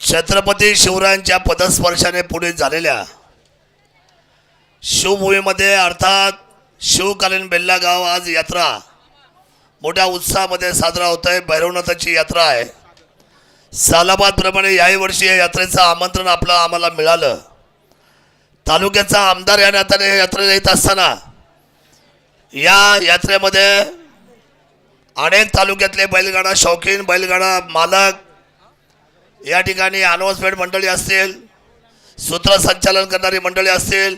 छत्रपती शिवरायांच्या पदस्पर्शाने पुढे झालेल्या शिवभूमीमध्ये अर्थात शिवकालीन बेल्लागाव आज यात्रा मोठ्या उत्साहामध्ये साजरा होत आहे भैरवनाथाची यात्रा आहे. सालाबादप्रमाणे याही वर्षी या यात्रेचं आमंत्रण आपलं आम्हाला मिळालं. तालुक्याचा आमदार या नात्याने या यात्रेला येत असताना या यात्रेमध्ये अनेक तालुक्यातले बैलगाडा शौकीन बैलगाडा मालक या ठिकाणी अनाउन्समेंट मंडळी असतील सूत्रसंचालन करणारी मंडळी असतील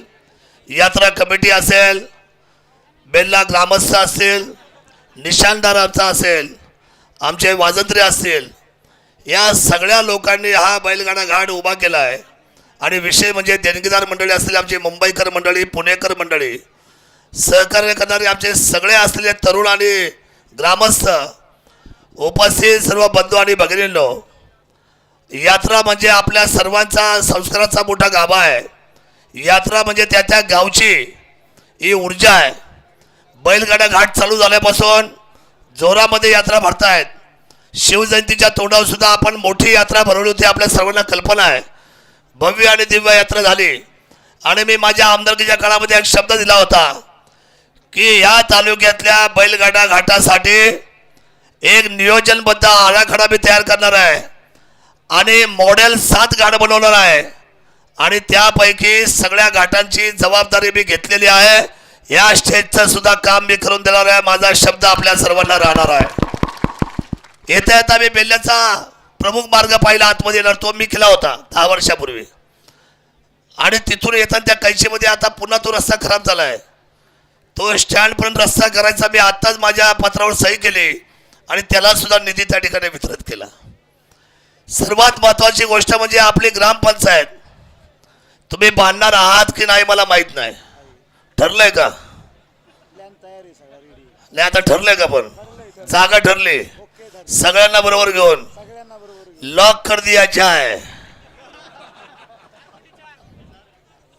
यात्रा कमिटी असेल बेल्ला ग्रामस्थ असतील निशाणदारांचा असेल आमचे वाजंत्रे असतील या सगळ्या लोकांनी हा बैलगाडा घाट उभा केला आहे आणि विशेष म्हणजे देणगीदार मंडळी असतील आमची मुंबईकर मंडळी पुणेकर मंडळी सहकार्य करणारे आमचे सगळे असलेले तरुण आणि ग्रामस्थ उपस्थित सर्व बंधू आणि भगिनींनो यात्रा म्हणजे आपल्या सर्वांचा संस्काराचा मोठा गाभा आहे. यात्रा म्हणजे त्या त्या गावची ही ऊर्जा आहे. बैलगाड्या घाट चालू झाल्यापासून जोरामध्ये यात्रा भरतायत. शिवजयंतीच्या तोंडावर सुद्धा आपण मोठी यात्रा भरवली होती आपल्या सर्वांना कल्पना आहे. भव्य आणि दिव्य यात्रा झाली. आणि मी माझ्या आमदारकीच्या काळामध्ये एक शब्द दिला होता. की या तालुक्यातल्या बैलगाडा घाटासाठी एक नियोजनबद्ध आराखडा मी तयार करणार आहे. आणि मॉडेल सात घाट बनवणार आहे. आणि त्यापैकी सगळ्या घाटांची जबाबदारी मी घेतलेली आहे. या स्टेजचं सुद्धा काम मी करून देणार आहे. माझा शब्द आपल्या सर्वांना राहणार आहे. येता येता मी बेल्ल्याचा प्रमुख मार्ग पाहिला. आतमध्ये येणार तो मी केला होता दहा वर्षापूर्वी. आणि तिथून येताना त्या कैचीमध्ये आता पुन्हा तो रस्ता खराब झाला आहे. तो स्टँडपर्यंत रस्ता करायचा मी आत्ताच माझ्या पत्रावर सही केली आणि त्याला सुद्धा निधी त्या ठिकाणी वितरित केला. सर्वात महत्वाची गोष्ट म्हणजे आपली ग्रामपंचायत तुम्ही बांधणार आहात की नाही मला माहीत नाही. ठरलंय का? नाही आता ठरलंय का पण? जागा ठरली. सगळ्यांना बरोबर घेऊन. लॉक कर दिया जाय.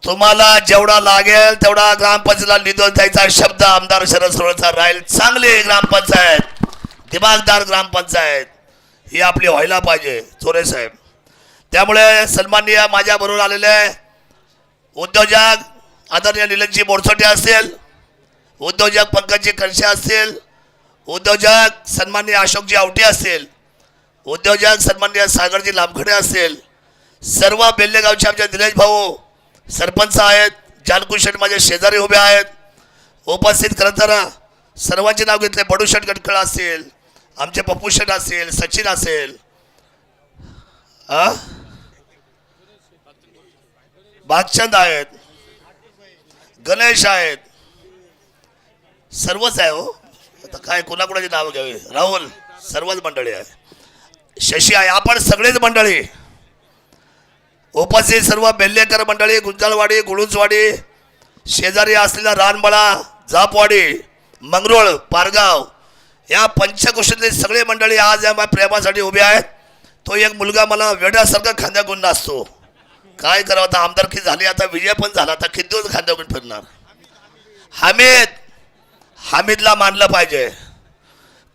तुम्हाला जेवढा लागेल तेवढा ग्रामपंचायतीला निधी द्यायचा शब्द आमदार शरद सोळचा राहील. चांगली ग्रामपंचायत दिमागदार ग्रामपंचायत ही आपली व्हायला पाहिजे चोरे साहेब. त्यामुळे सन्माननीय माझ्या बरोबर आलेले उद्योजक आदरणीय निलनजी बोरसोटे असतील उद्योजक पंकजी कणसे असतील उद्योजक सन्माननीय अशोकजी आवटे असतील उद्योजक सन्माननीय सागरजी लांबखडे असतील सर्व बेल्लेगावचे आमचे निलेश भाऊ सरपंच आहेत जानकू माझ्या माझे शेजारी उभे आहेत. उपस्थित करताना सर्वांचे नाव घेतले. बडूशेठ गडकळ गटकळ असतील आमचे पप्पू शेठ असेल सचिन असेल. भागचंद आहेत. गणेश आहेत. सर्वच आहे हो. आता काय कोणाकोणाची नावं घ्यावी? राहुल सर्वच मंडळी आहे शशी आहे आपण सगळेच मंडळी. उपस्थित सर्व बेल्लेकर मंडळी गुंजाळवाडी गुळुंजवाडी शेजारी असलेला रानबळा जापवाडी मंगरोळ पारगाव या पंचकोशीतले सगळे मंडळी आज या माझ्या प्रेमासाठी उभे आहेत. तो एक मुलगा मला वेड्यासारखा खांद्या गुण असतो काय करावं आता आमदारकी झाली आता विजय पण झाला आता किती दिवस खांद्या गुण फिरणार? हमीद हामिदला मानलं पाहिजे.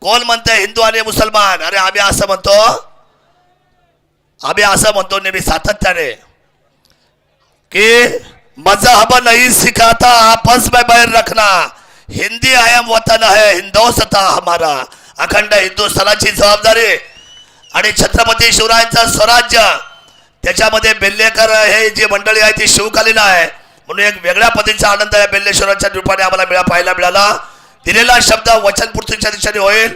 कोण म्हणतंय हिंदू आणि मुसलमान? अरे आम्ही असं म्हणतो आम्ही असं म्हणतो नेहमी सातत्याने की मजहब नहीं सिखाता आपस में बैर रखना. हिंदी आयम वतन है हिंदोसता हमारा. अखंड हिंदुस्थानाची जबाबदारी. आणि छत्रपती शिवरायांचं स्वराज्य त्याच्यामध्ये बेल्लेकर हे जी मंडळी आहे ती शिवकालीन आहे. म्हणून एक वेगळ्या पद्धतीचा आनंद या बेल्लेश्वराच्या रूपाने आम्हाला मिळा पाहायला मिळाला. दिलेला शब्द वचनपूर्तीच्या दिशेने होईल.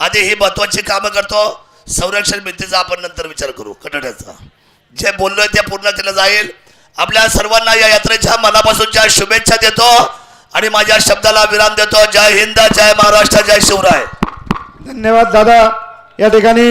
आधी ही महत्वाची कामं करतो. संरक्षण भिंतीचा आपण नंतर विचार करू कटड्याचा. जे बोललोय ते पूर्ण केलं जाईल. आपल्या सर्वांना या यात्रेच्या मनापासूनच्या शुभेच्छा देतो आणि माझ्या शब्दाला विराम देतो. जय हिंद जय महाराष्ट्र जय शिवराय. धन्यवाद दादा. या ठिकाणी